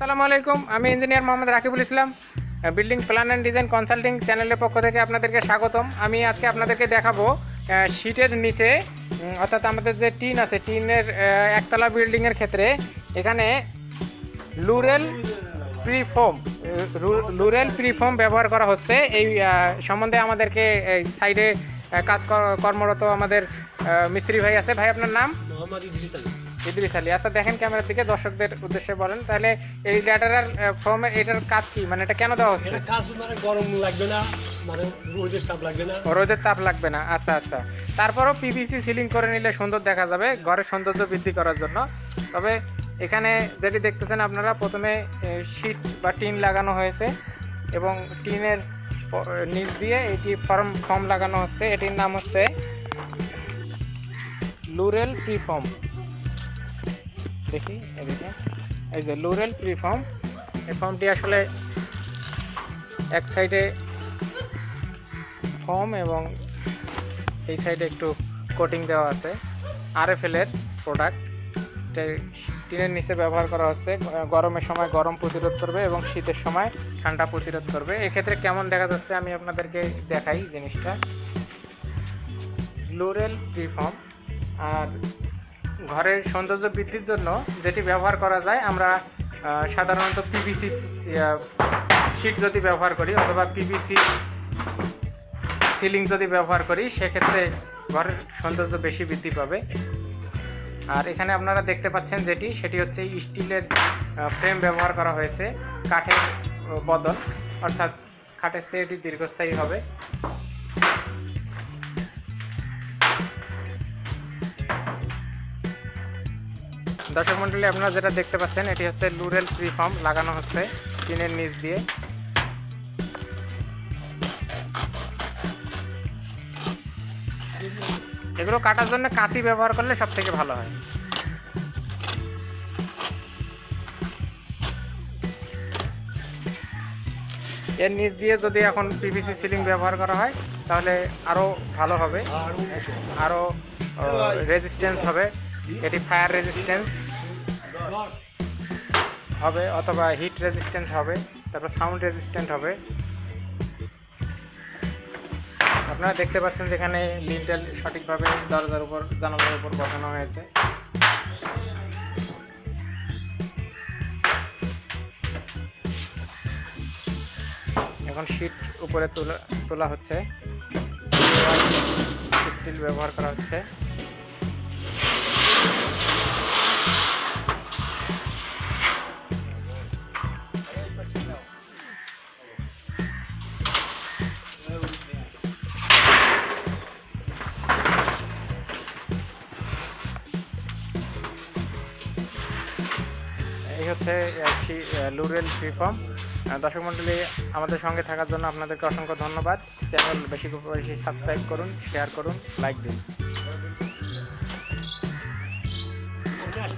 সালামু আলাইকুম, আমি engineer Mohammad Rakibul Islam building plan and design consulting চ্যানেলের পক্ষ থেকে আপনাদেরকে স্বাগতম। আমি আজকে আপনাদেরকে দেখাবো শীটের নিচে অর্থাৎ আমাদের যে টিন আছে, টিনের একতলা বিল্ডিংয়ের ক্ষেত্রে এখানে লুরেল প্রিফোম লুরেল প্রিফোম ব্যবহার করা হচ্ছে। এই সম্বন্ধে আমাদেরকে এই সাইডে কাজ কর্মরত আমাদের মিস্ত্রি ভাই আছে। ভাই আপনার নাম? মোহাম্মদ ইদ্রিস আলী। ইদ্রিস আলী। আচ্ছা দেখেন ক্যামেরার দিকে দর্শকদের উদ্দেশ্যে বলেন। তাহলে এই ল্যাটারাল ফর্মে এটার কাজ কি? মানে এটা কেন দেওয়া হচ্ছে? কাজ মানে গরম লাগবে না মানে রোদের তাপ লাগবে না। রোদের তাপ লাগবে না। আচ্ছা আচ্ছা। তারপরও পিভিসি সিলিং করে নিলে সুন্দর দেখা যাবে ঘরের সৌন্দর্য বৃদ্ধি করার জন্য। তবে এখানে যেটি দেখতেছেন আপনারা, প্রথমে শীট বা টিন লাগানো হয়েছে এবং টিনের নিচ দিয়ে এটি ফর্ম ফর্ম লাগানো হচ্ছে। এটির নাম হচ্ছে লুরেল প্রিফর্ম। দেখি এদিকে এই যে লুরেল প্রিফর্ম। এই ফর্মটি আসলে এক সাইডে ফর্ম এবং এই সাইডে একটু কোটিং দেওয়া আছে। আরএফএল এর প্রোডাক্ট। টিনের নিচে ব্যবহার করা হচ্ছে। গরমের সময় গরম প্রতিরোধ করবে এবং শীতের সময় ঠান্ডা প্রতিরোধ করবে। এক্ষেত্রে কেমন দেখা যাচ্ছে? আমি আপনাদেরকে দেখাই জিনিসটা। লুরেল প্রিফর্ম আর ঘরের সৌন্দর্য বৃদ্ধির জন্য যেটি ব্যবহার করা যায়, আমরা সাধারণত পিভিসি শিট যদি ব্যবহার করি অথবা পিভিসি সিলিং যদি ব্যবহার করি, সেক্ষেত্রে ঘরের সৌন্দর্য বেশি বৃদ্ধি পাবে। আর এখানে আপনারা দেখতে পাচ্ছেন যেটি, সেটি হচ্ছে স্টিলের ফ্রেম ব্যবহার করা হয়েছে কাঠের বদল। অর্থাৎ কাঠের চেয়ে এটি দীর্ঘস্থায়ী হবে। দর্শক মন্ডলী, আপনারা যেটা দেখতে পাচ্ছেন, এটি হচ্ছে লুরেল প্রিফর্ম, লাগানো হচ্ছে টিনের নিচ দিয়ে। এগুলো কাটার জন্য কাঁচি ব্যবহার করলে সব থেকে ভালো হয়। এর নিচ দিয়ে যদি এখন পিভিসি সিলিং ব্যবহার করা হয়, তাহলে আরও ভালো হবে। আরও রেজিস্ট্যান্স হবে। এটি ফায়ার রেজিস্ট্যান্স হবে অথবা হিট রেজিস্ট্যান্ট হবে, তারপর সাউন্ড রেজিস্ট্যান্ট হবে। আপনারা দেখতে পাচ্ছেন যেখানে লিন্টেল সঠিকভাবে দরজার উপর, জানালার উপর বসানো হয়েছে। এখন শীট উপরে তোলা তোলা হচ্ছে। স্টিল ব্যবহার করা হচ্ছে। হচ্ছে লুরেল ফ্রিফর্ম দর্শক মণ্ডলী, আমাদের সঙ্গে থাকার জন্য আপনাদেরকে অসংখ্য ধন্যবাদ। চ্যানেল বেশি বেশি সাবস্ক্রাইব করুন শেয়ার করুন লাইক দিন।